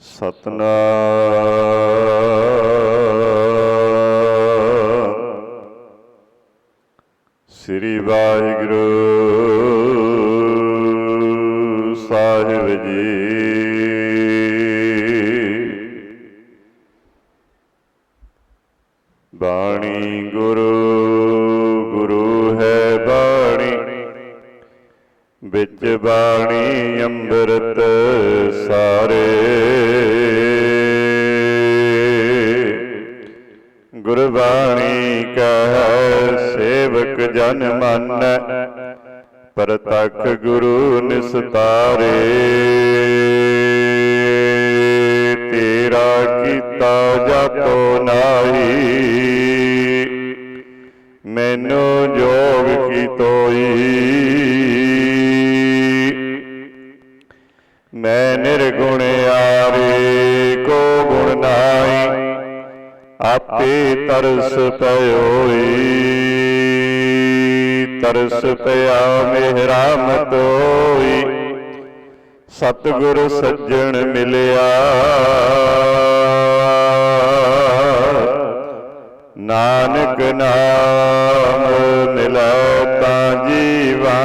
ਸਤਨਾਮ। ਸ੍ਰੀ ਵਾਹਿਗੁਰੂ। ਪ੍ਰਤੱਖ ਗੁਰੂ ਨਿਸਤਾਰੇ। ਤੇਰਾ ਕੀਤਾ ਜਾਤੋ ਨਾਹੀ। ਮੈਨੂੰ ਜੋਗ ਕੀ ਤੋਈ। ਮੈਂ ਨਿਰਗੁਣ ਆਰੇ ਕੋ ਗੁਣ ਨਾਈ ਆਪੇ ਤਰਸ ਪਇਓਈ ਤਰਸ ਪਿਆ ਮਿਹਰਾਮਤ ਹੋਈ ਸਤਿਗੁਰ ਸੱਜਣ ਮਿਲਿਆ। ਨਾਨਕ ਨਾਮ ਮਿਲੈ ਤਾਂ ਜੀਵਾ।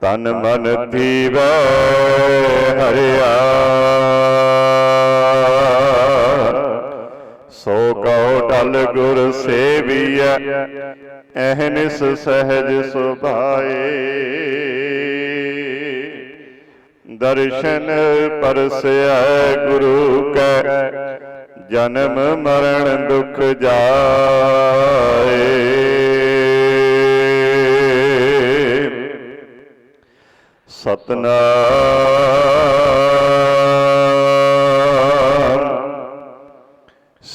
ਤਨ ਮਨ ਥੀਵੈ। ਸੇਵੀਐ ਐਹਨਿਸ ਸਹਿਜ ਸੁਭਾਏ। ਦਰਸ਼ਨ ਪਰਸੈ ਗੁਰੂ ਕੈ ਜਨਮ ਮਰਨ ਦੁਖ ਜਾਏ। ਸਤਨਾਮ।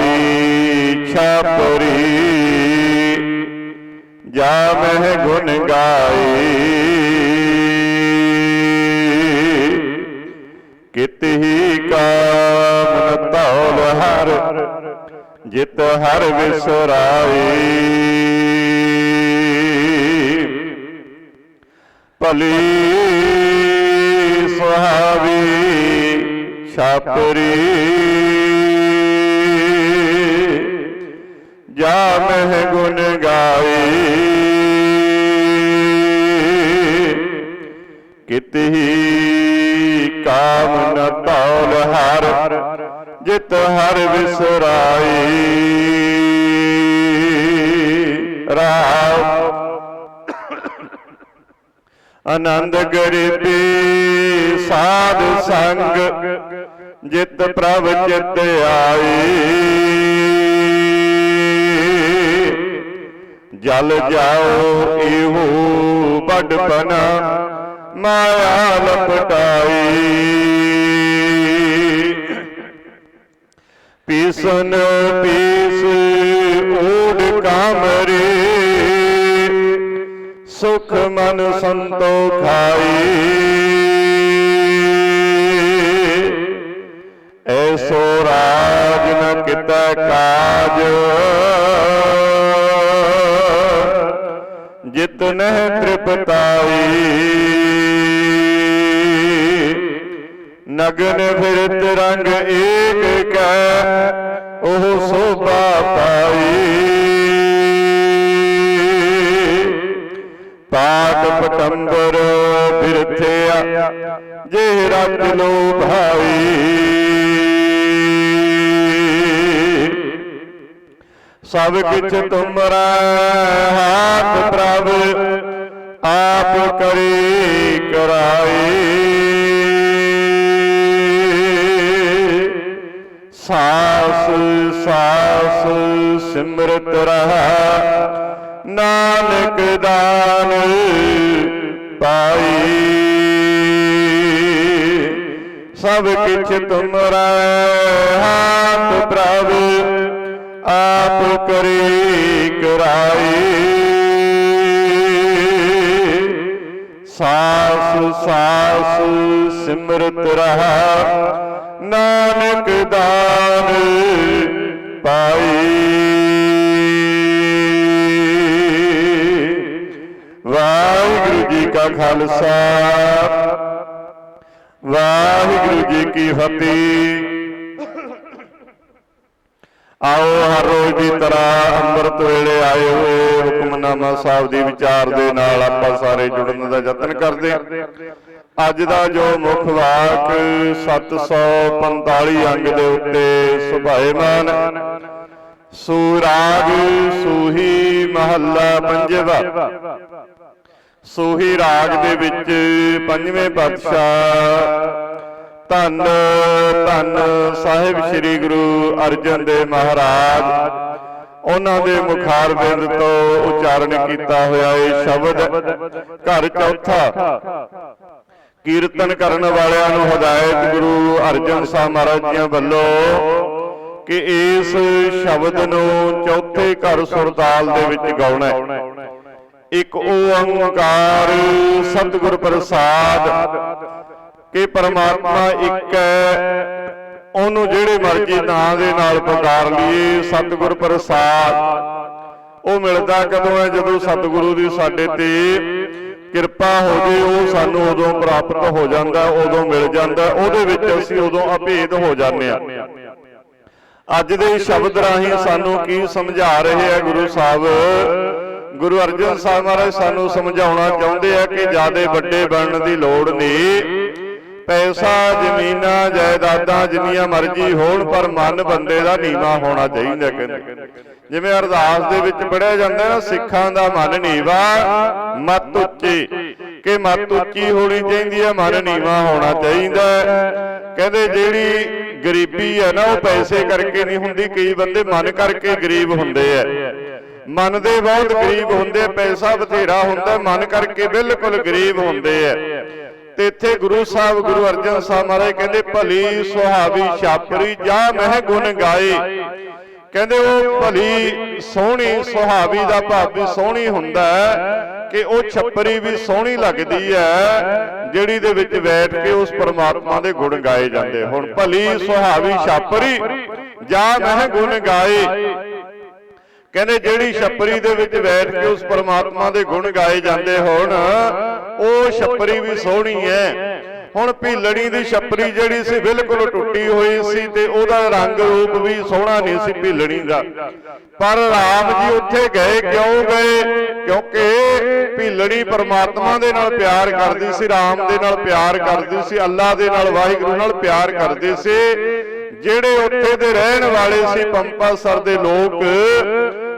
ਸੁਹਾਵੀ ਛਾਪਰੀ ਜਾ ਮਹਿ ਗੁਣ ਗਾਈ। ਕਿਤਹੀ ਕਾਮ ਧੌਲ ਹਰ, ਜਿਤ ਹਰ ਵਿਸਰਾਈ। ਭਲੀ ਸੁਹਾਵੀ ਛਾਪਰੀ। ਜਾ ਮਹਿ ਗੁਣ ਗਾਈ। ਕਿਤਹੀ ਕਾਮ ਨ ਤੌਲ ਹਰ ਜਿਤ ਹਰ ਵਿਸਰਾਈ। ਰਾਮ। ਆਨੰਦ ਗਰੀਬੀ ਸਾਧ ਸੰਗ ਜਿਤ ਪ੍ਰਭ ਚਿਤ ਆਈ। ਜਲ ਜਾਓ ਇਹੋ ਬੜਪਨਾ ਮਾਇਆ ਲਪਟਾਈ। ਪੀਸਨ ਪੀਸ ਊੜ ਕਾਮਰੇ ਸੁਖ ਮਨ ਸੰਤੋ ਖਾਈ। ਐਸੋ ਰਾਜ ਨ ਕਿਤੈ ਕਾਜ। ਜਿਤਨਹਿ ਤ੍ਰਿਪਤਾਈ। ਨਗਨ ਫਿਰਤ ਰੰਗ ਏਕ ਕੈ, ਉਹ ਸੋਭਾ ਪਾਈ। ਪਾਟ ਪਟੰਬਰ ਬਿਰਥਿਆ, ਜੇ ਰਤ ਲੋ ਭਾਈ। ਸਭ ਕਿਛ ਤੁਮਰਾ ਹੱਥ ਪ੍ਰਭ ਆਪ ਕਰੀ ਕਰਾਈ। ਸਾਸ ਸਾਸ ਸਿਮਰਤ ਰਹਾ। ਨਾਨਕ ਦਾਨ ਪਾਈ। ਸਭ ਕਿਛ ਤੁਮਰਾ ਹੱਥ ਪ੍ਰਭ ਆਪ ਕਰੀ ਕਰਾਈ ਸਾਸ ਸਾਸ ਸਿਮਰਤ ਰਹਾ, ਨਾਨਕ ਦਾਨ ਪਾਈ ਵਾਹਿਗੁਰੂ ਜੀ ਕਾ ਖਾਲਸਾ, ਵਾਹਿਗੁਰੂ ਜੀ ਕੀ ਫਤਿਹ। ਆਓ ਹਰ ਰੋਜ਼ ਦੀ ਤਰ੍ਹਾਂ ਅੰਮ੍ਰਿਤ ਵੇਲੇ ਆਏ ਹੋਏ ਹੁਕਮਨਾਮਾ ਸਾਹਿਬ ਦੀ ਵਿਚਾਰ ਦੇ ਨਾਲ ਆਪਾਂ ਸਾਰੇ ਜੁੜਨ ਦਾ ਯਤਨ ਕਰਦੇ ਹਾਂ। ਅੱਜ ਦਾ ਜੋ ਮੁੱਖ ਵਾਕ 745 ਅੰਗ ਦੇ ਉੱਤੇ ਸੁਭਾਏਮਾਨ, ਸੂਰਾਗ ਸੂਹੀ ਮਹੱਲਾ ਪੰਜਵਾ। ਸੂਹੀ ਰਾਗ ਦੇ ਵਿੱਚ ਪੰਜਵੇਂ ਪਾਤਸ਼ਾਹ ਧੰਨ ਧੰਨ ਸਾਹਿਬ ਸ੍ਰੀ ਗੁਰੂ ਅਰਜਨ ਦੇਵ ਮਹਾਰਾਜ। ਉਹਨਾਂ ਦੇ ਮੁਖਾਰ ਬਿੰਦ ਤੋਂ ਉਚਾਰਨ ਕੀਤਾ ਹੋਇਆ ਇਹ ਸ਼ਬਦ ਘਰ ਚੌਥਾ। ਕੀਰਤਨ ਕਰਨ ਵਾਲਿਆਂ ਨੂੰ ਹਦਾਇਤ ਗੁਰੂ ਅਰਜਨ ਸਾਹਿਬ ਮਹਾਰਾਜ ਜੀਆਂ ਵੱਲੋਂ ਕਿ ਇਸ ਸ਼ਬਦ ਨੂੰ ਚੌਥੇ ਘਰ ਸੁਰਤਾਲ ਦੇ ਵਿੱਚ ਗਾਉਣਾ ਹੈ। ਇੱਕ ਓੰਕਾਰ ਸਤਿਗੁਰ ਪ੍ਰਸਾਦ ਕਿ ਪਰਮਾਤਮਾ ਇੱਕ ਹੈ। ਉਹਨੂੰ ਜਿਹੜੇ ਮਰਜ਼ੀ ਨਾਂ ਦੇ ਨਾਲ ਪੁਕਾਰ ਲਈਏ, ਸਤਿਗੁਰ ਪ੍ਰਸਾਦ। ਉਹ ਮਿਲਦਾ ਕਦੋਂ ਹੈ? ਜਦੋਂ ਸਤਿਗੁਰੂ ਦੀ ਸਾਡੇ ਤੇ ਕਿਰਪਾ ਹੋ ਜੇ, ਉਹ ਸਾਨੂੰ ਉਦੋਂ ਪ੍ਰਾਪਤ ਹੋ ਜਾਂਦਾ, ਉਦੋਂ ਮਿਲ ਜਾਂਦਾ। ਉਹਦੇ ਵਿੱਚ ਅਸੀਂ ਉਦੋਂ ਅਭੇਦ ਹੋ ਜਾਂਦੇ ਆ ਅੱਜ ਦੇ ਸ਼ਬਦ ਰਾਹੀਂ ਸਾਨੂੰ ਕੀ ਸਮਝਾ ਰਹੇ ਆ ਗੁਰੂ ਸਾਹਿਬ? ਗੁਰੂ ਅਰਜਨ ਸਾਹਿਬ ਮਹਾਰਾਜ ਸਾਨੂੰ ਸਮਝਾਉਣਾ ਚਾਹੁੰਦੇ ਆ ਕਿ ਜਿਆਦੇ ਵੱਡੇ ਬਣਨ ਦੀ ਲੋੜ ਨਹੀਂ। ਪੈਸਾ, ਜ਼ਮੀਨਾਂ, ਜਾਇਦਾਦਾਂ ਜਿੰਨੀਆਂ ਮਰਜ਼ੀ ਹੋਣ, ਪਰ ਮਨ ਬੰਦੇ ਦਾ ਨੀਵਾ ਹੋਣਾ ਚਾਹੀਦਾ ਕਹਿੰਦੇ। ਜਿਵੇਂ ਅਰਦਾਸ ਦੇ ਵਿੱਚ ਪੜਿਆ ਜਾਂਦਾ ਨਾ, ਸਿੱਖਾਂ ਦਾ ਮਨ ਨੀਵਾ, ਮਤ ਉੱਚੀ। ਕਿ ਮਤ ਉੱਚੀ ਹੋਣੀ ਚਾਹੀਦੀ ਹੈ ਮਨ ਨੀਵਾ ਹੋਣਾ ਚਾਹੀਦਾ। ਕਹਿੰਦੇ ਜਿਹੜੀ ਗਰੀਬੀ ਹੈ ਨਾ, ਉਹ ਪੈਸੇ ਕਰਕੇ ਨਹੀਂ ਹੁੰਦੀ, ਕਈ ਬੰਦੇ ਮਨ ਕਰਕੇ ਗਰੀਬ ਹੁੰਦੇ ਆ। ਮਨ ਦੇ ਬਹੁਤ ਗਰੀਬ ਹੁੰਦੇ ਪੈਸਾ ਬਥੇਰਾ ਹੁੰਦਾ, ਮਨ ਕਰਕੇ ਬਿਲਕੁਲ ਗਰੀਬ ਹੁੰਦੇ ਆ। ਤੇ ਇੱਥੇ ਗੁਰੂ ਸਾਹਿਬ ਗੁਰੂ ਅਰਜਨ ਸਾਹਿਬ ਮਹਾਰਾਜ ਕਹਿੰਦੇ ਭਲੀ ਸੁਹਾਵੀ ਛਾਪਰੀ ਜਾ ਮਹਿ ਗੁਣ ਗਾਏ। ਕਹਿੰਦੇ ਉਹ ਭਲੀ ਸੋਹਣੀ ਸੁਹਾਵੀ ਦਾ ਭਾਵ ਵੀ ਸੋਹਣੀ ਹੁੰਦਾ ਹੈ ਕਿ ਉਹ ਛੱਪਰੀ ਵੀ ਸੋਹਣੀ ਲੱਗਦੀ ਹੈ ਜਿਹੜੀ ਦੇ ਵਿੱਚ ਬੈਠ ਕੇ ਉਸ ਪਰਮਾਤਮਾ ਦੇ ਗੁਣ ਗਾਏ ਜਾਂਦੇ ਹੁਣ। ਭਲੀ ਸੁਹਾਵੀ ਛਾਪਰੀ ਜਾ ਮਹਿ ਗੁਣ ਗਾਏ। ਕਹਿੰਦੇ ਜਿਹੜੀ ਛੱਪਰੀ ਦੇ ਵਿੱਚ ਬੈਠ ਕੇ ਉਸ ਪਰਮਾਤਮਾ ਦੇ ਗੁਣ ਗਾਏ ਜਾਂਦੇ ਹੋਣ ਉਹ ਛੱਪਰੀ ਵੀ ਸੋਹਣੀ ਹੈ। ਹੁਣ ਭੀਲੜੀ ਦੀ ਛੱਪਰੀ ਜਿਹੜੀ ਸੀ ਬਿਲਕੁਲ ਟੁੱਟੀ ਹੋਈ ਸੀ ਤੇ ਉਹਦਾ ਰੰਗ ਰੂਪ ਵੀ ਸੋਹਣਾ ਨਹੀਂ ਸੀ ਭੀਲੜੀ ਦਾ। ਪਰ ਰਾਮ ਜੀ ਉੱਥੇ ਗਏ ਕਿਉਂ ਗਏ? ਕਿਉਂਕਿ ਭੀਲੜੀ ਪਰਮਾਤਮਾ ਦੇ ਨਾਲ ਪਿਆਰ ਕਰਦੀ ਸੀ ਰਾਮ ਦੇ ਨਾਲ ਪਿਆਰ ਕਰਦੀ ਸੀ ਅੱਲਾ ਦੇ ਨਾਲ ਵਾਹਿਗੁਰੂ ਨਾਲ ਪਿਆਰ ਕਰਦੀ ਸੀ। ਜਿਹੜੇ ਉੱਥੇ ਦੇ ਰਹਿਣ ਵਾਲੇ ਸੀ, ਪੰਪਾਸਰ ਦੇ ਲੋਕ,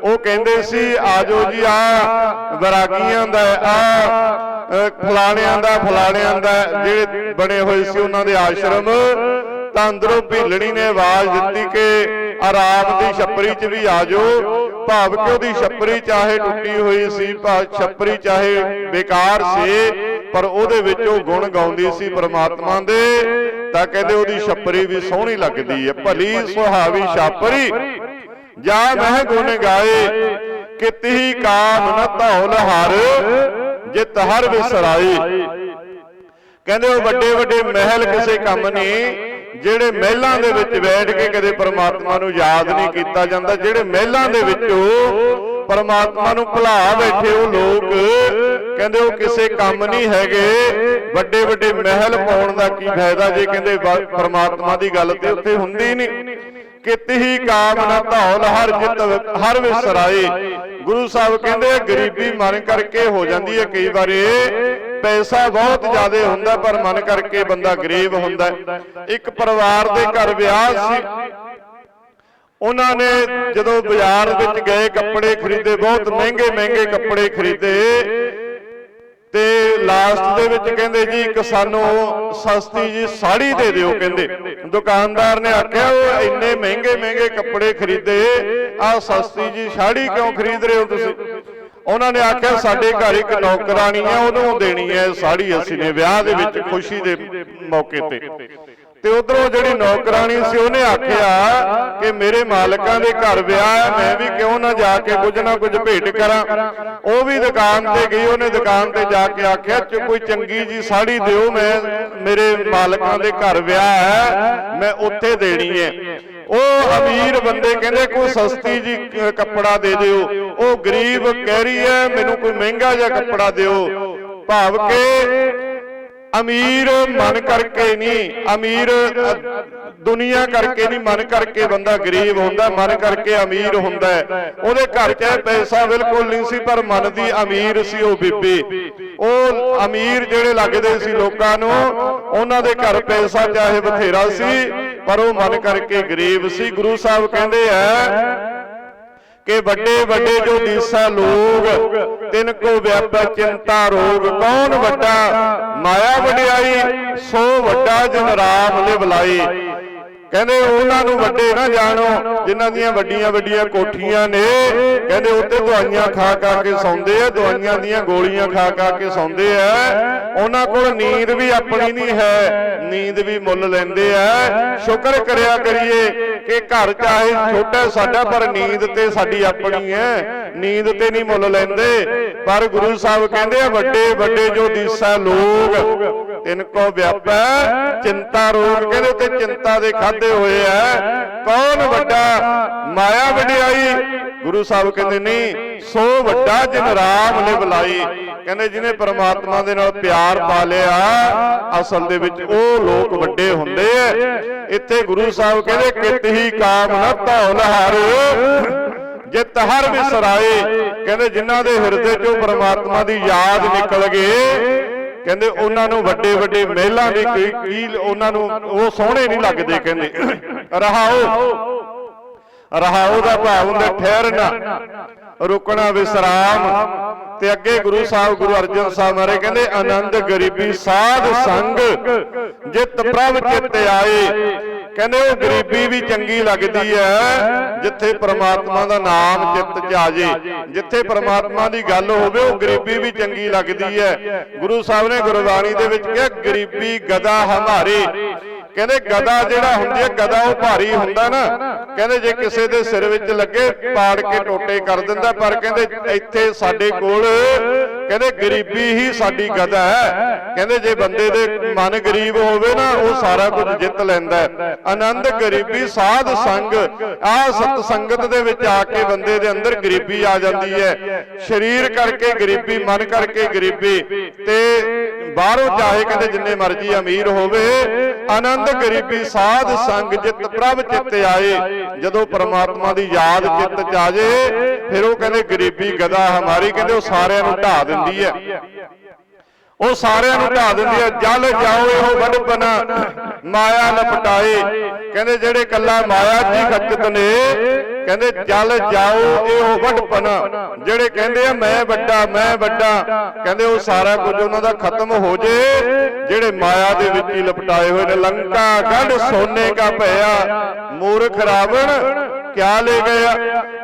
ਉਹ ਕਹਿੰਦੇ ਸੀ, ਆਜੋ ਜੀ, ਆ ਵਰਾਗੀਆਂ ਦਾ, ਆ ਫਲਾਣਿਆਂ ਦਾ ਫਲਾਣਿਆਂ ਦਾ, ਜਿਹੜੇ ਬਣੇ ਹੋਏ ਸੀ ਉਹਨਾਂ ਦੇ ਆਸ਼ਰਮ, ਤਾਂ ਅੰਦਰੋਂ ਭੀਲਣੀ ਨੇ ਆਵਾਜ਼ ਦਿੱਤੀ ਕਿ ਆਰਾਮ ਦੀ ਛੱਪਰੀ 'ਚ ਵੀ ਆਜੋ, ਭਾਵ ਕਿ ਉਹਦੀ ਛੱਪਰੀ ਚਾਹੇ ਟੁੱਟੀ ਹੋਈ ਸੀ ਭਾਵ ਛੱਪਰੀ ਚਾਹੇ ਬੇਕਾਰ ਸੀ ਪਰ ਉਹਦੇ ਵਿੱਚ ਉਹ ਗੁਣ ਗਾਉਂਦੀ ਸੀ ਪ੍ਰਮਾਤਮਾ ਦੇ ਤਾਂ ਕਹਿੰਦੇ ਉਹਦੀ ਛੱਪਰੀ ਵੀ ਸੋਹਣੀ ਲੱਗਦੀ ਹੈ। ਭਲੀ ਸੁਹਾਵੀ ਛਾਪਰੀ। ਜਾ ਮਹਿ ਗੁਣ ਗਾਏ ਕਿਤਹੀ ਕਾਮ ਨ ਧੌਲ ਹਰ ਜਿਤ ਹਰ ਵਿਸਰਾਈ ਕਹਿੰਦੇ ਉਹ ਵੱਡੇ ਵੱਡੇ ਮਹਿਲ ਕਿਸੇ ਕੰਮ ਨਹੀਂ ਜਿਹੜੇ ਮਹਿਲਾਂ ਦੇ ਵਿੱਚ ਬੈਠ ਕੇ ਕਦੇ ਪਰਮਾਤਮਾ ਨੂੰ ਯਾਦ ਨਹੀਂ ਕੀਤਾ ਜਾਂਦਾ। ਜਿਹੜੇ ਮਹਿਲਾਂ ਦੇ ਵਿੱਚੋਂ ਪਰਮਾਤਮਾ ਨੂੰ ਭੁਲਾ ਬੈਠੇ ਉਹ ਲੋਕ ਕਹਿੰਦੇ ਉਹ ਕਿਸੇ ਕੰਮ ਨਹੀਂ ਹੈਗੇ। ਵੱਡੇ ਵੱਡੇ ਮਹਿਲ ਪਾਉਣ ਦਾ ਕੀ ਫਾਇਦਾ ਜੇ ਕਹਿੰਦੇ ਪਰਮਾਤਮਾ ਦੀ ਗੱਲ ਤੇ ਉੱਥੇ ਹੁੰਦੀ ਨਹੀਂ। ਕਿਤਹੀ ਕਾਮ ਨਾ ਧੌਲ ਹਰ ਜਿਤ ਹਰ ਵਿਸਰਾਏ। ਗੁਰੂ ਸਾਹਿਬ ਕਹਿੰਦੇ ਗਰੀਬੀ ਮਨ ਕਰਕੇ ਹੋ ਜਾਂਦੀ ਹੈ ਕਈ ਵਾਰੀ। ਪੈਸਾ ਬਹੁਤ ਜ਼ਿਆਦਾ ਹੁੰਦਾ ਪਰ ਮਨ ਕਰਕੇ ਬੰਦਾ ਗਰੀਬ ਹੁੰਦਾ। ਹੈ। ਇੱਕ ਪਰਿਵਾਰ ਦੇ ਘਰ ਵਿਆਹ ਸੀ। ਉਹਨਾਂ ਨੇ ਜਦੋਂ ਬਾਜ਼ਾਰ ਵਿੱਚ ਗਏ ਕੱਪੜੇ ਖਰੀਦੇ ਬਹੁਤ ਮਹਿੰਗੇ ਮਹਿੰਗੇ ਕੱਪੜੇ ਖਰੀਦੇ। ਤੇ ਲਾਸਟ ਦੇ ਵਿੱਚ ਕਹਿੰਦੇ ਜੀ ਇੱਕ ਸਾਨੂੰ ਸਸਤੀ ਜੀ ਸਾੜੀ ਦੇ ਦਿਓ ਕਹਿੰਦੇ। ਦੁਕਾਨਦਾਰ ਨੇ ਆਖਿਆ, ਉਹ ਇੰਨੇ ਮਹਿੰਗੇ ਮਹਿੰਗੇ ਕੱਪੜੇ ਖਰੀਦੇ ਆ ਸਸਤੀ ਜੀ ਸਾੜੀ ਕਿਉਂ ਖਰੀਦ ਰਹੇ ਹੋ ਤੁਸੀਂ? ਉਹਨਾਂ ਨੇ ਆਖਿਆ, ਸਾਡੇ ਘਰ ਇੱਕ ਨੌਕਰਾਨੀ ਆ ਉਹਨੂੰ ਦੇਣੀ ਹੈ ਸਾੜੀ ਅਸੀਂ ਨੇ ਵਿਆਹ ਦੇ ਵਿੱਚ ਖੁਸ਼ੀ ਦੇ ਮੌਕੇ ਤੇ। ਤੇ ਉਧਰੋਂ ਜਿਹੜੀ ਨੌਕਰਾਨੀ ਸੀ, ਉਹਨੇ ਆਖਿਆ ਕਿ ਮੇਰੇ ਮਾਲਕਾਂ ਦੇ ਘਰ ਵਿਆਹ ਹੈ, ਮੈਂ ਵੀ ਕਿਉਂ ਨਾ ਜਾ ਕੇ ਕੁਝ ਨਾ ਕੁਝ ਭੇਟ ਕਰਾਂ। ਉਹ ਵੀ ਦੁਕਾਨ ਤੇ ਗਈ, ਉਹਨੇ ਦੁਕਾਨ ਤੇ ਜਾ ਕੇ ਆਖਿਆ ਕੋਈ ਚੰਗੀ ਜੀ ਸਾੜੀ ਦਿਓ, ਮੈਂ, ਮੇਰੇ ਮਾਲਕਾਂ ਦੇ ਘਰ ਵਿਆਹ ਹੈ, ਮੈਂ ਉੱਥੇ ਦੇਣੀ ਹੈ। ਉਹ ਅਮੀਰ ਬੰਦੇ ਕਹਿੰਦੇ, ਕੋਈ ਸਸਤੀ ਜੀ ਕੱਪੜਾ ਦੇ ਦਿਓ। ਉਹ ਗਰੀਬ ਕਹਿ ਰਹੀ ਹੈ, ਮੈਨੂੰ ਕੋਈ ਮਹਿੰਗਾ ਜਿਹਾ ਕੱਪੜਾ ਦਿਓ। ਭਾਵ ਕਿ ਅਮੀਰ ਮਨ ਕਰਕੇ ਨਹੀਂ, ਅਮੀਰ ਦੁਨੀਆ ਕਰਕੇ ਨਹੀਂ, ਮਨ ਕਰਕੇ ਬੰਦਾ ਗਰੀਬ ਹੁੰਦਾ, ਮਨ ਕਰਕੇ ਅਮੀਰ ਹੁੰਦਾ ਉਹਦੇ ਘਰ 'ਚ ਪੈਸਾ ਬਿਲਕੁਲ ਨਹੀਂ ਸੀ, ਪਰ ਮਨ ਦੀ ਅਮੀਰ ਸੀ ਉਹ ਬੀਬੀ। ਉਹ ਅਮੀਰ ਜਿਹੜੇ ਲੱਗਦੇ ਸੀ ਲੋਕਾਂ ਨੂੰ, ਉਹਨਾਂ ਦੇ ਘਰ ਪੈਸਾ ਚਾਹੇ ਬਥੇਰਾ ਸੀ, ਪਰ ਉਹ ਮਨ ਕਰਕੇ ਗਰੀਬ ਸੀ। ਗੁਰੂ ਸਾਹਿਬ ਕਹਿੰਦੇ ਆ ਕਿ ਵੱਡੇ ਵੱਡੇ ਜੋ ਦੀਸਾ ਲੋਗ ਤਿੰਨ ਕੋ ਵਿਆਪਾ ਚਿੰਤਾ ਰੋਗ, ਕੌਣ ਵੱਡਾ? ਮਾਇਆ ਵਡਿਆਈ, ਸੋ ਵੱਡਾ ਜਨ ਰਾਮ ਲਿਵ ਲਾਈ ਕਹਿੰਦੇ ਉਹਨਾਂ ਨੂੰ ਵੱਡੇ ਨਾ ਜਾਣੋ, ਜਿਨ੍ਹਾਂ ਦੀਆਂ ਵੱਡੀਆਂ ਵੱਡੀਆਂ ਕੋਠੀਆਂ ਨੇ। ਕਹਿੰਦੇ ਉੱਤੇ ਦਵਾਈਆਂ ਖਾ ਖਾ ਕੇ ਸੌਂਦੇ ਆ, ਦਵਾਈਆਂ ਦੀਆਂ ਗੋਲੀਆਂ ਖਾ ਖਾ ਕੇ ਸੌਂਦੇ ਆ। ਉਹਨਾਂ ਕੋਲ ਨੀਂਦ ਵੀ ਆਪਣੀ ਨਹੀਂ ਹੈ, ਨੀਂਦ ਵੀ ਮੁੱਲ ਲੈਂਦੇ ਆ। ਸ਼ੁਕਰ ਕਰਿਆ ਕਰੀਏ ਕਿ ਘਰ ਚਾਹੇ ਛੋਟਾ ਸਾਡਾ, ਪਰ ਨੀਂਦ ਤੇ ਸਾਡੀ ਆਪਣੀ ਹੈ। ਨੀਂਦ ਤੇ ਨਹੀਂ ਮੁੱਲ ਲੈਂਦੇ। ਪਰ ਗੁਰੂ ਸਾਹਿਬ ਕਹਿੰਦੇ ਆ, ਵੱਡੇ ਵੱਡੇ ਜੋ ਦੀਸਾ ਲੋਗ ਤਿਨ ਕੋ ਵਿਆਪੈ, ਚਿੰਤਾ ਰੋਗ ਕਹਿੰਦੇ ਤੇ ਚਿੰਤਾ ਦੇ ਖਾਦੇ ਹੋਏ ਆ। ਕੌਣ ਵੱਡਾ? ਮਾਇਆ ਵਡਿਆਈ। ਗੁਰੂ ਸਾਹਿਬ ਕਹਿੰਦੇ, ਨਹੀਂ, ਸੋ ਵੱਡਾ ਜਿਨ ਰਾਮ ਨੇ ਬੁਲਾਈ। ਕਹਿੰਦੇ, ਜਿਹਨੇ ਪਰਮਾਤਮਾ ਦੇ ਨਾਲ ਪਿਆਰ ਪਾ ਲਿਆ, ਅਸਲ ਦੇ ਵਿੱਚ ਉਹ ਲੋਕ ਵੱਡੇ ਹੁੰਦੇ ਆ। ਇੱਥੇ ਗੁਰੂ ਸਾਹਿਬ ਕਹਿੰਦੇ ਕਿਤ ਹੀ ਕਾਮ ਨਾ ਧੌਲ ਹਰ। ਜਿਤ ਹਰ ਵਿਸਰਾਏ। ਕਹਿੰਦੇ ਜਿਨ੍ਹਾਂ ਦੇ ਹਿਰਦੇ ਚੋਂ ਪਰਮਾਤਮਾ ਦੀ ਯਾਦ ਨਿਕਲ ਗਏ ਕਹਿੰਦੇ ਉਹਨਾਂ ਨੂੰ ਵੱਡੇ ਵੱਡੇ ਮਹਿਲਾਂ ਦੀ ਕੀ ਉਹਨਾਂ ਨੂੰ ਉਹ ਸੋਹਣੇ ਨਹੀਂ ਲੱਗਦੇ, ਕਹਿੰਦੇ। ਰਹਾਓ। ਰਹਾਓ ਦਾ ਭਾਵ ਹੁੰਦਾ ਠਹਿਰਨਾ, ਰੁਕਣਾ, ਵਿਸਰਾਮ। ਤੇ ਅੱਗੇ ਗੁਰੂ ਸਾਹਿਬ, ਗੁਰੂ ਅਰਜਨ ਸਾਹਿਬ ਮਾਰੇ ਕਹਿੰਦੇ, ਆਨੰਦ ਗਰੀਬੀ ਸਾਧ ਸੰਗ, ਜਿਤ ਪ੍ਰਭ ਚਿਤ ਆਏ। ਕਹਿੰਦੇ, ਉਹ ਗਰੀਬੀ ਵੀ ਚੰਗੀ ਲੱਗਦੀ ਹੈ, ਜਿੱਥੇ ਪ੍ਰਮਾਤਮਾ ਦਾ ਨਾਮ ਚਿੱਤ 'ਚ ਆ ਜੇ ਜਿੱਥੇ ਪ੍ਰਮਾਤਮਾ ਦੀ ਗੱਲ ਹੋਵੇ, ਉਹ ਗਰੀਬੀ ਵੀ ਚੰਗੀ ਲੱਗਦੀ ਹੈ। ਗੁਰੂ ਸਾਹਿਬ ਨੇ ਗੁਰਬਾਣੀ ਦੇ ਵਿੱਚ ਕਿਹਾ, ਗਰੀਬੀ ਗਦਾ ਹਮਾਰੇ। ਕਹਿੰਦੇ ਗਦਾ ਜਿਹੜਾ ਹੁੰਦੀ ਹੈ, ਗਦਾ ਉਹ ਭਾਰੀ ਹੁੰਦਾ ਨਾ। ਕਹਿੰਦੇ ਜੇ ਕਿਸੇ ਦੇ ਸਿਰ ਵਿੱਚ ਲੱਗੇ, ਪਾੜ ਕੇ ਟੋਟੇ ਕਰ ਦਿੰਦਾ, ਪਰ ਕਹਿੰਦੇ ਇੱਥੇ ਸਾਡੇ ਕੋਲ, ਕਹਿੰਦੇ ਗਰੀਬੀ ਹੀ ਸਾਡੀ ਗਦਾ ਹੈ। ਕਹਿੰਦੇ ਜੇ ਬੰਦੇ ਦੇ ਮਨ ਗਰੀਬ ਹੋਵੇ ਨਾ, ਉਹ ਸਾਰਾ ਕੁਝ ਜਿੱਤ ਲੈਂਦਾ ਆਨੰਦ ਗਰੀਬੀ ਸਾਧ ਸੰਗ ਆ ਸਤ ਸੰਗਤ ਦੇ ਵਿੱਚ ਆ ਕੇ ਬੰਦੇ ਦੇ ਅੰਦਰ ਗਰੀਬੀ ਆ ਜਾਂਦੀ ਹੈ। ਸਰੀਰ ਕਰਕੇ ਗਰੀਬੀ, ਮਨ ਕਰਕੇ ਗਰੀਬੀ, ਤੇ ਬਾਹਰੋਂ ਚਾਹੇ ਕਹਿੰਦੇ ਜਿੰਨੇ ਮਰਜ਼ੀ ਅਮੀਰ ਹੋਵੇ, ਆਨੰਦ ਗਰੀਬੀ ਸਾਧ ਸੰਗ ਜਿਤ, ਪ੍ਰਭ ਚਿੱਤ ਆਏ। ਜਦੋਂ ਪ੍ਰਮਾਤਮਾ ਦੀ ਯਾਦ ਚਿੱਤ ਚ ਆ ਜੇ, ਫਿਰ ਉਹ ਕਹਿੰਦੇ ਗਰੀਬੀ ਗਦਾ ਹਮਾਰੀ, ਕਹਿੰਦੇ ਉਹ ਸਾਰਿਆਂ ਨੂੰ ਢਾ ਦਿੰਦੀ ਹੈ। ਉਹ ਸਾਰਿਆਂ ਨੂੰ ਢਾ ਦਿੰਦੀ ਹੈ ਜਲ ਜਾਓ ਇਹੋ ਵੱਡਪਨਾ ਮਾਇਆ ਲਪਟਾਏ ਕਹਿੰਦੇ, ਜਿਹੜੇ ਕੱਲਾ ਮਾਇਆ ਜੀ ਖੱਚਤ ਨੇ, ਕਹਿੰਦੇ, ਜਲ ਜਾਓ ਇਹੋ ਵੱਡਪਨਾ ਜਿਹੜੇ ਕਹਿੰਦੇ ਆ, ਮੈਂ ਵੱਡਾ ਮੈਂ ਵੱਡਾ। ਕਹਿੰਦੇ, ਉਹ ਸਾਰਾ ਕੁਝ ਉਹਨਾਂ ਦਾ ਖਤਮ ਹੋ ਜੇ। ਜਿਹੜੇ ਮਾਇਆ ਦੇ ਵਿੱਚ ਹੀ ਲਪਟਾਏ ਹੋਏ ਨੇ, ਲੰਕਾ ਗੰਢ ਸੋਨੇ ਕਾ ਭਇਆ, ਮੂਰਖ ਰਾਵਣ ਕਿਆ ਲੈ ਗਿਆ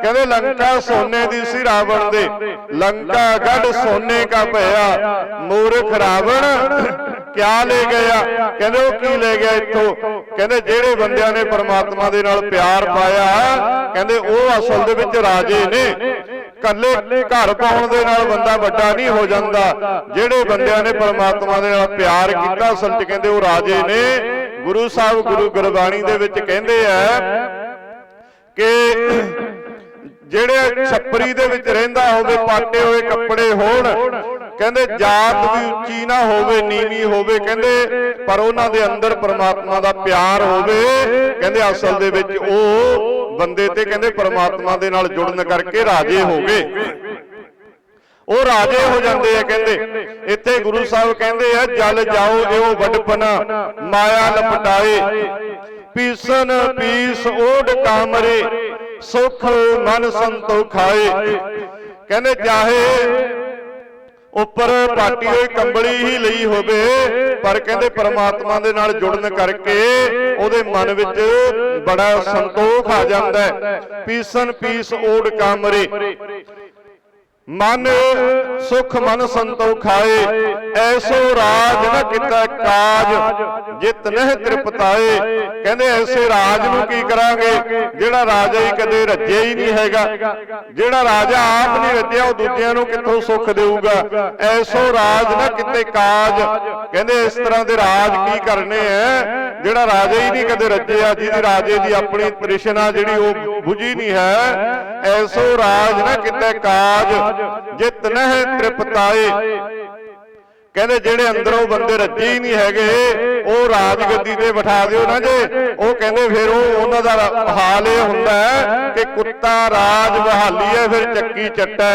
ਕਹਿੰਦੇ ਲੰਕਾ ਸੋਨੇ ਦੀ ਸੀ ਰਾਵਣ ਦੇ ਲੰਕਾ ਗੜ ਸੋਨੇ ਕਾ ਭਇਆ ਮੂਰਖ ਰਾਵਣ। ਕਿਆ ਲੈ ਗਿਆ ਕਹਿੰਦੇ ਉਹ ਕੀ ਲੈ ਗਿਆ ਇੱਥੋਂ? ਕਹਿੰਦੇ ਜਿਹੜੇ ਬੰਦਿਆਂ ਨੇ ਪਰਮਾਤਮਾ ਦੇ ਨਾਲ ਪਿਆਰ ਪਾਇਆ ਕਹਿੰਦੇ ਉਹ ਅਸਲ ਦੇ ਵਿੱਚ ਰਾਜੇ ਨੇ। ਕੱਲੇ ਘਰ ਪਾਉਣ ਦੇ ਨਾਲ ਬੰਦਾ ਵੱਡਾ ਨਹੀਂ ਹੋ ਜਾਂਦਾ। ਜਿਹੜੇ ਬੰਦਿਆਂ ਨੇ ਪਰਮਾਤਮਾ ਦੇ ਨਾਲ ਪਿਆਰ ਕੀਤਾ ਅਸਲ 'ਚ ਕਹਿੰਦੇ ਉਹ ਰਾਜੇ ਨੇ। ਗੁਰੂ ਸਾਹਿਬ ਗੁਰੂ ਗੁਰਬਾਣੀ ਦੇ ਵਿੱਚ ਕਹਿੰਦੇ ਆ ਕਿ ਜਿਹੜੇ ਛੱਪਰੀ ਦੇ ਵਿੱਚ ਰਹਿੰਦਾ ਹੋਵੇ, ਪਾਟੇ ਹੋਏ ਕੱਪੜੇ ਹੋਣ, ਕਹਿੰਦੇ ਜਾਤ ਵੀ ਉੱਚੀ ਨਾ ਹੋਵੇ, ਨੀਵੀਂ ਹੋਵੇ, ਕਹਿੰਦੇ ਪਰ ਉਹਨਾਂ ਦੇ ਅੰਦਰ ਪਰਮਾਤਮਾ ਦਾ ਪਿਆਰ ਹੋਵੇ, ਕਹਿੰਦੇ ਅਸਲ ਦੇ ਵਿੱਚ ਉਹ ਬੰਦੇ ਤੇ ਕਹਿੰਦੇ ਪਰਮਾਤਮਾ ਦੇ ਨਾਲ ਜੁੜਨ ਕਰਕੇ ਰਾਜੇ ਹੋ ਗਏ। ਉਹ ਰਾਜੇ ਹੋ ਜਾਂਦੇ ਆ, ਕਹਿੰਦੇ। ਇੱਥੇ ਗੁਰੂ ਸਾਹਿਬ ਕਹਿੰਦੇ ਆ, ਜਲ ਜਾਓ ਇਹੋ ਵੱਡਪਨਾ, ਮਾਇਆ ਲਪਟਾਏ। ਪੀਸਨ ਪੀਸ ਓਢ ਕਾਮਰੇ, ਸੁਖ ਮਨ ਸੰਤੋਖ ਕਹਿੰਦੇ ਚਾਹੇ ਉੱਪਰ ਪਾਟੀ ਹੋਈ ਕੰਬਲੀ ਹੀ ਲਈ ਹੋਵੇ, ਪਰ ਕਹਿੰਦੇ ਪਰਮਾਤਮਾ ਦੇ ਨਾਲ ਜੁੜਨ ਕਰਕੇ ਉਹਦੇ ਮਨ ਵਿੱਚ ਬੜਾ ਸੰਤੋਖ ਆ ਜਾਂਦਾ ਹੈ। ਪੀਸਨ ਪੀਸ ਓੜ ਕਾਮਰੇ। ਮਨ ਸੁਖ ਮਨ ਸੰਤੋਖਾਏ, ਐਸੋ ਰਾਜ ਨਾ ਕੀਤਾ ਕਾਜ, ਜਿਤ ਨਹਿ ਤ੍ਰਿਪਤਾਏ। ਕਹਿੰਦੇ ਐਸੇ ਰਾਜ ਨੂੰ ਕੀ ਕਰਾਂਗੇ? ਜਿਹੜਾ ਰਾਜਾ ਹੀ ਕਦੇ ਰੱਜਿਆ ਹੀ ਨਹੀਂ ਹੈਗਾ। ਜਿਹੜਾ ਰਾਜਾ ਆਪ ਨਹੀਂ ਰੱਜਿਆ, ਉਹ ਦੂਜਿਆਂ ਨੂੰ ਕਿੱਥੋਂ ਸੁੱਖ ਦੇਊਗਾ? ਐਸੋ ਰਾਜ ਨਾ ਕਿਤੇ ਕਾਜ। ਕਹਿੰਦੇ ਇਸ ਤਰ੍ਹਾਂ ਦੇ ਰਾਜ ਕੀ ਕਰਨੇ ਐ? ਜਿਹੜਾ ਰਾਜਾ ਹੀ ਨਹੀਂ ਕਦੇ ਰੱਜਿਆ, ਜਿਹਦੀ ਰਾਜੇ ਦੀ ਆਪਣੀ ਤ੍ਰਿਸ਼ਨਾ ਜਿਹੜੀ ਉਹ ਬੁਝੀ ਨਹੀਂ ਹੈ। ਐਸੋ ਰਾਜ ਨਾ ਕਿਤੇ ਕਾਜ, ਜਿਤ ਨਹਿ ਤ੍ਰਿਪਤਾਏ। ਕਹਿੰਦੇ ਜਿਹੜੇ ਅੰਦਰੋਂ ਬੰਦੇ ਰੱਜੇ ਹੀ ਨਹੀਂ ਹੈਗੇ, ਉਹ ਰਾਜਗੱਦੀ ਤੇ ਬਿਠਾ ਦਿਓ ਨਾ ਜੇ। ਉਹ ਕਹਿੰਦੇ ਫਿਰ ਉਹ ਉਹਨਾਂ ਦਾ ਹਾਲ ਇਹ ਹੁੰਦਾ ਕਿ ਕੁੱਤਾ ਰਾਜ ਬਹਾਲੀ ਹੈ, ਫਿਰ ਚੱਕੀ ਚੱਟਾ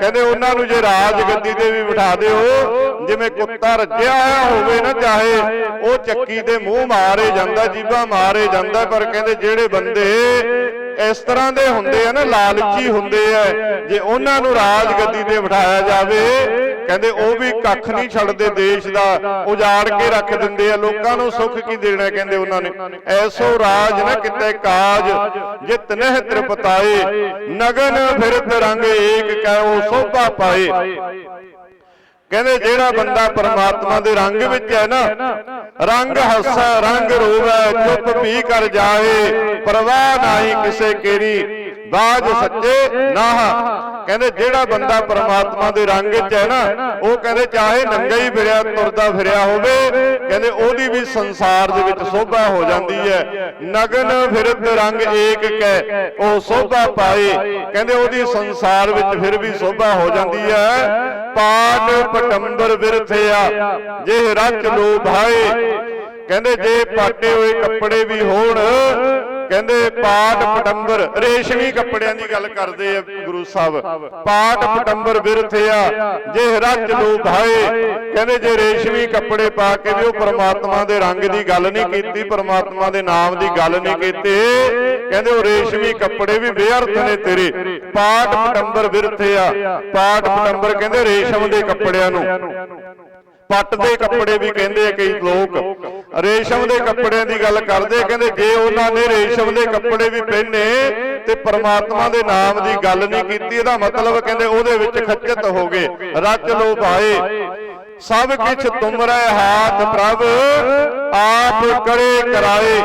ਕਹਿੰਦੇ ਉਹਨਾਂ ਨੂੰ ਜੇ ਰਾਜਗੱਦੀ ਤੇ ਵੀ ਬਿਠਾ ਦਿਓ, ਜਿਵੇਂ ਕੁੱਤਾ ਰੱਜਿਆ ਹੋਇਆ ਹੋਵੇ ਨਾ ਚਾਹੇ, ਉਹ ਚੱਕੀ ਤੇ ਮੂੰਹ ਮਾਰੇ ਜਾਂਦਾ, ਜੀਭਾਂ ਮਾਰੇ ਜਾਂਦਾ, ਪਰ ਕਹਿੰਦੇ ਜਿਹੜੇ ਬੰਦੇ ਇਸ ਤਰ੍ਹਾਂ ਦੇ ਹੁੰਦੇ ਆ ਨਾ, ਲਾਲਚੀ ਹੁੰਦੇ ਆ। ਜੇ ਉਹਨਾਂ ਨੂੰ ਰਾਜ ਰਾਜਗੱਦੀ ਤੇ ਬਿਠਾਇਆ ਜਾਵੇ, ਕਹਿੰਦੇ ਉਹ ਵੀ ਕੱਖ ਨਹੀਂ ਛੱਡਦੇ ਦੇਸ਼ ਦਾ। ਉਜਾੜ ਕੇ ਰੱਖ ਦਿੰਦੇ ਆ। ਲੋਕਾਂ ਨੂੰ ਸੁੱਖ ਕੀ ਦੇਣਾ, ਕਹਿੰਦੇ ਉਹਨਾਂ ਨੇ। ਐਸੋ ਰਾਜ ਨਾ ਕਿਤੇ ਕਾਜ ਜਿਤ ਨਹਿ ਤ੍ਰਿਪਤਾਏ, ਨਗਨ ਫਿਰਤ ਰੰਗ ਏਕ ਕੈ ਉਹ ਸੋਭਾ ਪਾਏ। ਕਹਿੰਦੇ ਜਿਹੜਾ ਬੰਦਾ ਪਰਮਾਤਮਾ ਦੇ ਰੰਗ ਵਿੱਚ ਹੈ ਨਾ ਰੰਗ ਹੱਸੈ ਰੰਗ ਰੋਵੈ ਚੁੱਪ ਪੀ ਕਰ ਜਾਏ ਪਰਵਾਹ ਨਹੀਂ ਕਿਸੇ ਕੇਰੀ ਬਾਜ ਸੱਚੇ ਨਾਹ। ਕਹਿੰਦੇ ਜਿਹੜਾ ਬੰਦਾ ਪਰਮਾਤਮਾ ਦੇ ਰੰਗ ਵਿੱਚ ਹੈ ਨਾ ਉਹ ਕਹਿੰਦੇ ਚਾਹੇ ਨੰਗਾ ਹੀ ਫਿਰਿਆ ਤੁਰਦਾ ਫਿਰਿਆ ਹੋਵੇ ਕਹਿੰਦੇ ਉਹਦੀ ਵੀ ਸੰਸਾਰ ਦੇ ਵਿੱਚ ਸੋਭਾ ਹੋ ਜਾਂਦੀ ਹੈ। ਨਗਨ ਫਿਰਤ ਰੰਗ ਏਕ ਕੈ। ਉਹ ਸੋਭਾ ਪਾਏ। ਕਹਿੰਦੇ ਉਹਦੀ ਸੰਸਾਰ ਵਿੱਚ ਫਿਰ ਵੀ ਸੋਭਾ ਹੋ ਜਾਂਦੀ ਹੈ ਪਾਟ ਪਟੰਬਰ ਵਿਰਥਿਆ। ਜੇ ਰਚ ਲੋ ਭਾਏ ਕਹਿੰਦੇ ਜੇ ਪਾਟੇ ਹੋਏ ਕੱਪੜੇ ਵੀ ਹੋਣ ਕਹਿੰਦੇ ਪਾਟ ਪਟੰਬਰ ਰੇਸ਼ਮੀ ਕੱਪੜਿਆਂ ਦੀ ਗੱਲ ਕਰਦੇ ਆ ਗੁਰੂ ਸਾਹਿਬ। ਪਾਟ ਪਟੰਬਰ ਵਿਰਥਿਆ ਜੇ ਰਚ ਲੋ ਭਾਏ ਕਹਿੰਦੇ ਜੇ ਰੇਸ਼ਮੀ ਕੱਪੜੇ ਪਾ ਕੇ ਵੀ ਉਹ ਪ੍ਰਮਾਤਮਾ ਦੇ ਰੰਗ ਦੀ ਗੱਲ ਨਹੀਂ ਕੀਤੀ ਪ੍ਰਮਾਤਮਾ ਦੇ ਨਾਮ ਦੀ ਗੱਲ ਨਹੀਂ ਕੀਤੀ ਕਹਿੰਦੇ ਉਹ ਰੇਸ਼ਮੀ ਕੱਪੜੇ ਵੀ ਬੇਅਰਥ ਨੇ ਤੇਰੇ। ਪਾਟ ਪਟੰਬਰ ਵਿਰਥਿਆ। ਪਾਟ ਪਟੰਬਰ ਕਹਿੰਦੇ ਰੇਸ਼ਮ ਦੇ ਕੱਪੜਿਆਂ ਨੂੰ। ਪੱਟ ਦੇ ਕੱਪੜੇ ਵੀ ਕਹਿੰਦੇ ਆ ਕਈ ਲੋਕ। ਰੇਸ਼ਮ ਦੇ ਕੱਪੜਿਆਂ ਦੀ ਗੱਲ ਕਰਦੇ, ਕਹਿੰਦੇ ਜੇ ਉਹਨਾਂ ਨੇ ਰੇਸ਼ਮ ਦੇ ਕੱਪੜੇ ਵੀ ਪਹਿਨੇ ਤੇ ਪਰਮਾਤਮਾ ਦੇ ਨਾਮ ਦੀ ਗੱਲ ਨਹੀਂ ਕੀਤੀ, ਇਹਦਾ ਮਤਲਬ ਕਹਿੰਦੇ ਉਹਦੇ ਵਿੱਚ ਖੱਚਤ ਹੋ ਗਏ। ਰੱਜ ਲੋ ਭਾਏ। ਸਭ ਕੁਛ ਤੁਮਰੇ ਹਾਥ ਪ੍ਰਭ, ਆਪ ਕਰੇ ਕਰਾਏ।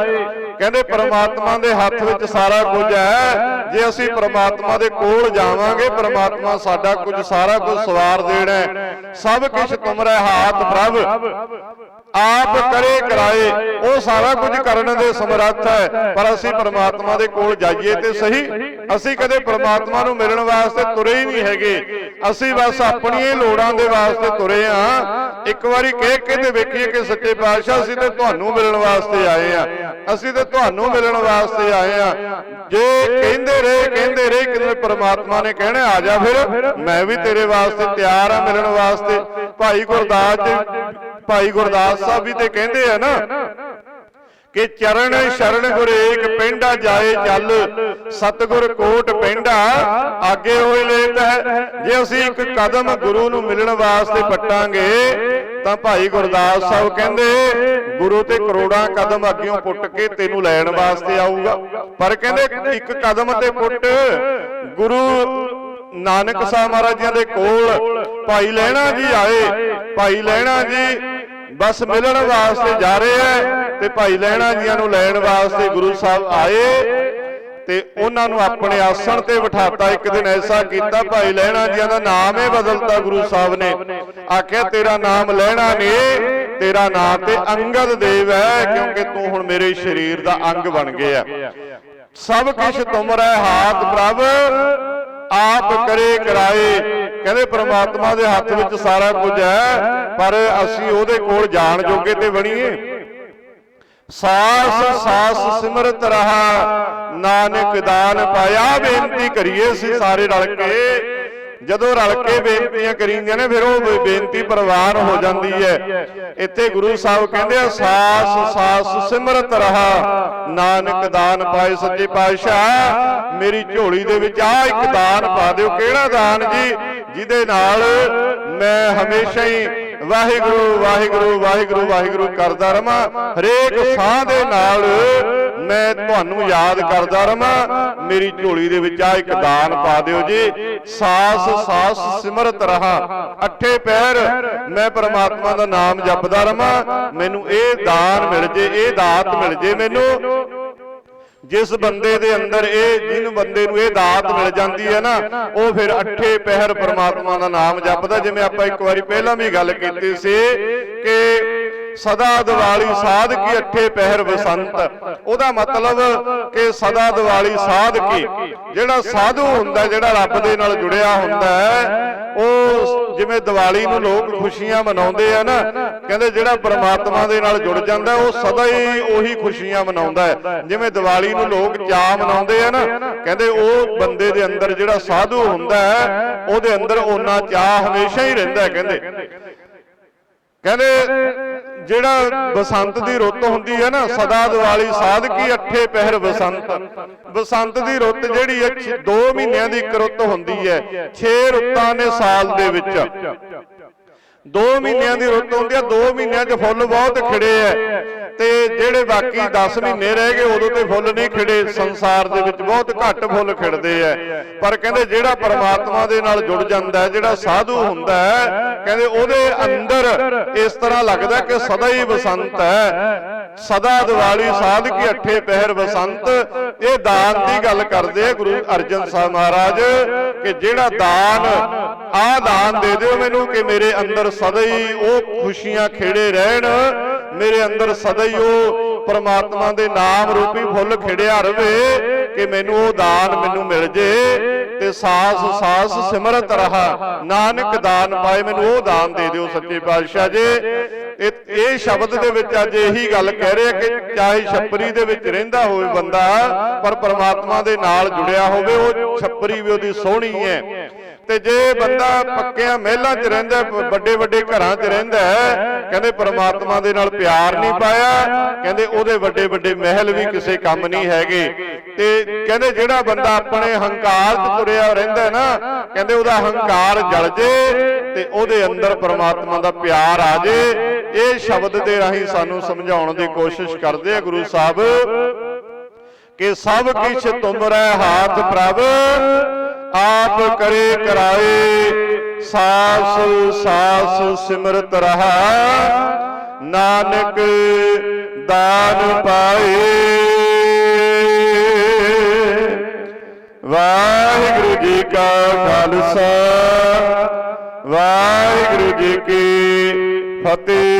ਕਹਿੰਦੇ ਪਰਮਾਤਮਾ ਦੇ ਹੱਥ ਵਿੱਚ ਸਾਰਾ ਕੁਝ ਹੈ। ਜੇ ਅਸੀਂ ਪਰਮਾਤਮਾ ਦੇ ਕੋਲ ਜਾਵਾਂਗੇ ਪਰਮਾਤਮਾ ਸਾਡਾ ਕੁਝ ਸਾਰਾ ਕੁਝ ਸਵਾਰ ਦੇਣਾ। ਸਭ ਕੁਝ ਤੁਮਰੇ ਹਾਥ ਪ੍ਰਭ। ਆਪ ਕਰੇ ਕਰਾਏ। ਉਹ ਸਾਰਾ ਕੁਝ ਕਰਨ ਦੇ ਸਮਰੱਥ ਹੈ। ਪਰ ਅਸੀਂ ਪਰਮਾਤਮਾ ਦੇ ਕੋਲ ਜਾਈਏ ਤੇ ਸਹੀ। ਅਸੀਂ ਕਦੇ ਪਰਮਾਤਮਾ ਨੂੰ ਮਿਲਣ ਵਾਸਤੇ ਤੁਰੇ ਹੀ ਨਹੀਂ ਹੈਗੇ। ਅਸੀਂ ਬਸ ਆਪਣੀਆਂ ਲੋੜਾਂ ਦੇ ਵਾਸਤੇ ਤੁਰੇ ਆ ਇੱਕ ਵਾਰੀ ਕਹਿ ਕੇ ਤੇ ਵੇਖੀਏ ਕਿ ਸੱਚੇ ਪਾਤਸ਼ਾਹ ਅਸੀਂ ਤੇ ਤੁਹਾਨੂੰ ਮਿਲਣ ਵਾਸਤੇ ਆਏ ਆ ਅਸੀਂ ਤੇ ਤੁਹਾਨੂੰ ਮਿਲਣ ਵਾਸਤੇ ਆਏ ਆ ਜੇ ਕਹਿੰਦੇ ਰਹੇ ਕਹਿੰਦੇ ਰਹੇ ਕਿ ਪਰਮਾਤਮਾ ਨੇ ਕਹਿਣਾ ਆ ਜਾ ਫਿਰ। ਮੈਂ ਵੀ ਤੇਰੇ ਵਾਸਤੇ ਤਿਆਰ ਆ ਮਿਲਣ ਵਾਸਤੇ। ਭਾਈ ਗੁਰਦਾਸ ਜੀ ਭਾਈ ਗੁਰਦਾਸ ਸਾਹਿਬ ਵੀ ਤੇ ਕਹਿੰਦੇ ਆ ਨਾ। ਕਿ ਚਰਨ ਸ਼ਰਨ ਗੁਰ ਏਕ ਪਿੰਡਾ ਜਾਏ ਚੱਲ ਸਤਗੁਰ ਕੋਟ ਪਿੰਡਾ ਆਗੇ ਹੋਏ ਲੇਤ ਹੈ। ਜੇ ਅਸੀਂ ਇੱਕ ਕਦਮ ਗੁਰੂ ਨੂੰ ਮਿਲਣ ਵਾਸਤੇ ਪੱਟਾਂਗੇ ਤਾਂ ਭਾਈ ਗੁਰਦਾਸ ਸਾਹਿਬ ਕਹਿੰਦੇ ਗੁਰੂ ਤੇ ਕਰੋੜਾਂ ਕਦਮ ਅੱਗਿਓਂ ਪੁੱਟ ਕੇ ਤੈਨੂੰ ਲੈਣ ਵਾਸਤੇ ਆਊਗਾ। ਪਰ ਕਹਿੰਦੇ ਇੱਕ ਕਦਮ ਤੇ ਪੁੱਟ ਗੁਰੂ ਨਾਨਕ ਸਾਹਿਬ ਮਹਾਰਾਜਾਂ ਦੇ ਕੋਲ ਭਾਈ ਲੈਣਾ ਜੀ ਆਏ। ਭਾਈ ਲੈਣਾ ਜੀ ਬਸ ਮਿਲਣ ਵਾਸਤੇ ਜਾ ਰਹੇ ਐ ਤੇ ਭਾਈ ਲੈਣਾ ਜੀਆਂ ਨੂੰ ਲੈਣ ਵਾਸਤੇ ਗੁਰੂ ਸਾਹਿਬ ਆਏ ਤੇ ਉਹਨਾਂ ਨੂੰ ਆਪਣੇ ਆਸਣ ਤੇ ਬਿਠਾਤਾ। ਇੱਕ ਦਿਨ ਐਸਾ ਕੀਤਾ, ਭਾਈ ਲੈਣਾ ਜੀਆਂ ਦਾ ਨਾਮ ਹੀ ਬਦਲਤਾ ਗੁਰੂ ਸਾਹਿਬ ਨੇ। ਆਖਿਆ, ਤੇਰਾ ਨਾਮ ਲੈਣਾ ਨੇ, ਤੇਰਾ ਨਾਮ ਤੇ ਅੰਗਦ ਦੇਵ ਹੈ, ਕਿਉਂਕਿ ਤੂੰ ਹੁਣ ਮੇਰੇ ਸਰੀਰ ਦਾ ਅੰਗ ਬਣ ਗਿਆ ਸਭ ਕੁਝ ਤੁਮਰੇ ਹਾਥ ਪ੍ਰਭ, ਆਪ ਕਰੇ ਕਰਾਏ। ਕਹਿੰਦੇ ਪ੍ਰਮਾਤਮਾ ਦੇ ਹੱਥ ਵਿੱਚ ਸਾਰਾ ਕੁਝ ਹੈ ਪਰ ਅਸੀਂ ਉਹਦੇ ਕੋਲ ਜਾਣ ਜੋਗੇ ਤੇ ਬਣੀਏ ਸਾਸ ਸਾਸ ਸਿਮਰਤ ਰਹਾ ਨਾਨਕ ਦਾਨ ਪਾਇਆ ਬੇਨਤੀ ਕਰੀਏ ਅਸੀਂ ਸਾਰੇ ਰਲ ਕੇ। ਜਦੋਂ ਰਲ ਕੇ ਬੇਨਤੀਆਂ ਕਰੀਂਦੀਆਂ ਨੇ ਫਿਰ ਉਹ ਬੇਨਤੀ ਪ੍ਰਵਾਨ ਹੋ ਜਾਂਦੀ ਹੈ। ਇੱਥੇ ਗੁਰੂ ਸਾਹਿਬ ਕਹਿੰਦੇ ਆ ਸਾਸ ਸਾਸ ਸਿਮਰਤ ਰਹਾ ਨਾਨਕ ਦਾਨ ਪਾਏ ਸੱਚੇ ਪਾਤਸ਼ਾਹ। ਮੇਰੀ ਝੋਲੀ ਦੇ ਵਿੱਚ ਆ ਇੱਕ ਦਾਨ ਪਾ ਦਿਓ। ਕਿਹੜਾ ਦਾਨ ਜੀ? ਜਿਹਦੇ ਨਾਲ ਮੈਂ ਹਮੇਸ਼ਾ ਹੀ ਵਾਹਿਗੁਰੂ ਵਾਹਿਗੁਰੂ ਵਾਹਿਗੁਰੂ ਵਾਹਿਗੁਰੂ ਕਰਦਾ ਰਵਾਂ। ਹਰੇਕ ਸਾਹ ਦੇ ਨਾਲ ਮੈਂ ਤੁਹਾਨੂੰ ਯਾਦ ਕਰਦਾ ਰਵਾਂ। ਮੇਰੀ ਝੋਲੀ ਦੇ ਵਿੱਚ ਆ ਇੱਕ ਦਾਨ ਪਾ ਦਿਓ ਜੀ। ਸਾਸ ਸਾਸ ਸਿਮਰਤ ਰਹਾ। ਅੱਠੇ ਪੈਰ ਮੈਂ ਪ੍ਰਮਾਤਮਾ ਦਾ ਨਾਮ ਜਪਦਾ ਰਵਾਂ। ਮੈਨੂੰ ਇਹ ਦਾਨ ਮਿਲ ਜੇ ਇਹ ਦਾਤ ਮਿਲ ਜੇ ਮੈਨੂੰ। ਜਿਸ ਬੰਦੇ ਦੇ ਅੰਦਰ ਇਹ ਜਿਨ ਬੰਦੇ ਨੂੰ ਇਹ ਦਾਤ ਮਿਲ ਜਾਂਦੀ ਹੈ ਨਾ ਉਹ ਫਿਰ ਅੱਠੇ ਪਹਿਰ ਪ੍ਰਮਾਤਮਾ ਦਾ ਨਾਮ ਜਪਦਾ। ਜਿਵੇਂ ਆਪਾਂ ਇੱਕ ਵਾਰੀ ਪਹਿਲਾਂ ਵੀ ਗੱਲ ਕੀਤੀ ਸੀ ਕਿ ਸਦਾ ਦਿਵਾਲੀ ਸਾਧ ਕੀ ਅੱਠੇ ਪਹਿਰ ਬਸੰਤ? ਉਹਦਾ ਮਤਲਬ ਕਿ ਸਦਾ ਦਿਵਾਲੀ ਸਾਧ ਕੀ। ਜਿਹੜਾ ਸਾਧੂ ਹੁੰਦਾ ਜਿਹੜਾ ਰੱਬ ਦੇ ਨਾਲ ਜੁੜਿਆ ਹੁੰਦਾ ਹੈ ਉਹ ਜਿਵੇਂ ਦੀਵਾਲੀ ਨੂੰ ਲੋਕ ਖੁਸ਼ੀਆਂ ਮਨਾਉਂਦੇ ਆ ਨਾ ਕਹਿੰਦੇ ਜਿਹੜਾ ਪ੍ਰਮਾਤਮਾ ਦੇ ਨਾਲ ਜੁੜ ਜਾਂਦਾ ਉਹ ਸਦਾ ਹੀ ਉਹੀ ਖੁਸ਼ੀਆਂ ਮਨਾਉਂਦਾ ਹੈ। ਜਿਵੇਂ ਦੀਵਾਲੀ ਨੂੰ ਲੋਕ ਚਾਅ ਮਨਾਉਂਦੇ ਆ ਨਾ ਕਹਿੰਦੇ ਉਹ ਬੰਦੇ ਦੇ ਅੰਦਰ ਜਿਹੜਾ ਸਾਧੂ ਹੁੰਦਾ ਹੈ ਉਹਦੇ ਅੰਦਰ ਉਹਨਾਂ ਚਾਅ ਹਮੇਸ਼ਾ ਹੀ ਰਹਿੰਦਾ ਹੈ ਕਹਿੰਦੇ। ਕਹਿੰਦੇ ਜਿਹੜਾ ਬਸੰਤ ਦੀ ਰੁੱਤ ਹੁੰਦੀ ਹੈ ਨਾ, ਸਦਾ ਦੀਵਾਲੀ ਸਾਧਕੀ ਅੱਠੇ ਪਹਿਰ ਬਸੰਤ? ਬਸੰਤ ਦੀ ਰੁੱਤ ਜਿਹੜੀ ਹੈ 2 ਮਹੀਨਿਆਂ ਦੀ ਇੱਕ ਰੁੱਤ ਹੁੰਦੀ ਹੈ 6 ਰੁੱਤਾਂ ਨੇ ਸਾਲ ਦੇ ਵਿੱਚ। 2 ਮਹੀਨਿਆਂ ਦੀ ਰੁੱਤ ਹੁੰਦੀ ਹੈ 2 ਮਹੀਨਿਆਂ 'ਚ ਫੁੱਲ ਬਹੁਤ ਖਿੜੇ ਐ। ਤੇ ਜਿਹੜੇ ਬਾਕੀ 10 ਮਹੀਨੇ ਰਹਿ ਗਏ, ਉਦੋਂ ਤੇ ਫੁੱਲ ਨਹੀਂ ਖਿੜੇ। ਸੰਸਾਰ ਦੇ ਵਿੱਚ ਬਹੁਤ ਘੱਟ ਫੁੱਲ ਖਿੜਦੇ ਐ। ਪਰ ਕਹਿੰਦੇ ਜਿਹੜਾ ਪਰਮਾਤਮਾ ਦੇ ਨਾਲ ਜੁੜ ਜਾਂਦਾ ਹੈ ਜਿਹੜਾ ਸਾਧੂ ਹੁੰਦਾ ਹੈ ਕਹਿੰਦੇ ਉਹਦੇ ਅੰਦਰ ਇਸ ਤਰ੍ਹਾਂ ਲੱਗਦਾ ਕਿ ਸਦਾ ਹੀ ਬਸੰਤ ਹੈ ਸਦਾ ਦੀਵਾਲੀ, ਸਾਧ ਕੀ ਅੱਠੇ ਪਹਿਰ ਬਸੰਤ। ਇਹ ਦਾਨ ਦੀ ਗੱਲ ਕਰਦੇ ਆ ਗੁਰੂ ਅਰਜਨ ਸਾਹਿਬ ਮਹਾਰਾਜ, ਕਿ ਜਿਹੜਾ ਦਾਨ ਆ ਦਾਨ ਦੇ ਦਿਓ ਮੈਨੂੰ ਕਿ ਮੇਰੇ ਅੰਦਰ ਸਦਾ ਹੀ ਉਹ ਖੁਸ਼ੀਆਂ ਖੇੜੇ ਰਹਿਣ, ਮੇਰੇ ਅੰਦਰ ਸਦਾ ਹੀ ਉਹ ਪਰਮਾਤਮਾ ਦੇ ਨਾਮ ਰੂਪੀ ਫੁੱਲ ਖਿੜਿਆ ਰਵੇ, ਕਿ ਮੈਨੂੰ ਉਹ ਦਾਨ ਮੈਨੂੰ ਮਿਲ ਜੇ, ਤੇ ਸਾਸ ਸਾਸ ਸਿਮਰਤ ਰਹਾ। ਨਾਨਕ ਦਾਨ ਪਾਏ ਮੈਨੂੰ ਉਹ ਦਾਨ ਦੇ ਦਿਓ ਸੱਚੇ ਪਾਤਸ਼ਾਹ ਜੀ। ਇਹ ਸ਼ਬਦ ਦੇ ਵਿੱਚ ਅੱਜ ਇਹੀ ਗੱਲ ਕਹਿ ਰਿਹਾ ਕਿ ਚਾਹੇ ਛੱਪਰੀ ਦੇ ਵਿੱਚ ਰਹਿੰਦਾ ਹੋਵੇ ਬੰਦਾ, ਪਰ ਪ੍ਰਮਾਤਮਾ ਦੇ ਨਾਲ ਜੁੜਿਆ ਹੋਵੇ, ਉਹ ਛੱਪਰੀ ਵੀ ਉਹਦੀ ਸੋਹਣੀ ਹੈ। ਤੇ ਜੇ ਬੰਦਾ ਪੱਕਿਆਂ ਮਹਿਲਾਂ 'ਚ ਰਹਿੰਦਾ ਵੱਡੇ ਵੱਡੇ ਘਰਾਂ 'ਚ ਰਹਿੰਦਾ ਕਹਿੰਦੇ ਪ੍ਰਮਾਤਮਾ ਦੇ ਨਾਲ ਪਿਆਰ ਨਹੀਂ ਪਾਇਆ ਕਹਿੰਦੇ ਉਹਦੇ ਵੱਡੇ ਵੱਡੇ ਮਹਿਲ ਵੀ ਕਿਸੇ ਕੰਮ ਨਹੀਂ ਹੈਗੇ। ਤੇ ਕਹਿੰਦੇ ਜਿਹੜਾ ਬੰਦਾ ਆਪਣੇ ਹੰਕਾਰ 'ਚ ਤੁਰਿਆ ਰਹਿੰਦਾ ਨਾ ਕਹਿੰਦੇ ਉਹਦਾ ਹੰਕਾਰ ਜਲ ਜੇ ਤੇ ਉਹਦੇ ਅੰਦਰ ਪ੍ਰਮਾਤਮਾ ਦਾ ਪਿਆਰ ਆ ਜੇ। ਇਹ ਸ਼ਬਦ ਦੇ ਰਾਹੀਂ ਸਾਨੂੰ ਸਮਝਾਉਣ ਦੀ ਕੋਸ਼ਿਸ਼ ਕਰਦੇ ਆ ਗੁਰੂ ਸਾਹਿਬ ਕਿ ਸਭ ਕਿਛ ਤੁਮਰੇ ਹਾਥ ਪ੍ਰਭ। ਆਪ ਕਰੇ ਕਰਾਏ, ਸਾਸ ਸਾਸ ਸਿਮਰਤ ਰਹਾ। ਨਾਨਕ ਦਾਨ ਪਾਏ। ਵਾਹਿਗੁਰੂ ਜੀ ਕਾ ਖਾਲਸਾ, ਵਾਹਿਗੁਰੂ ਜੀ ਕੀ ਫਤਿਹ।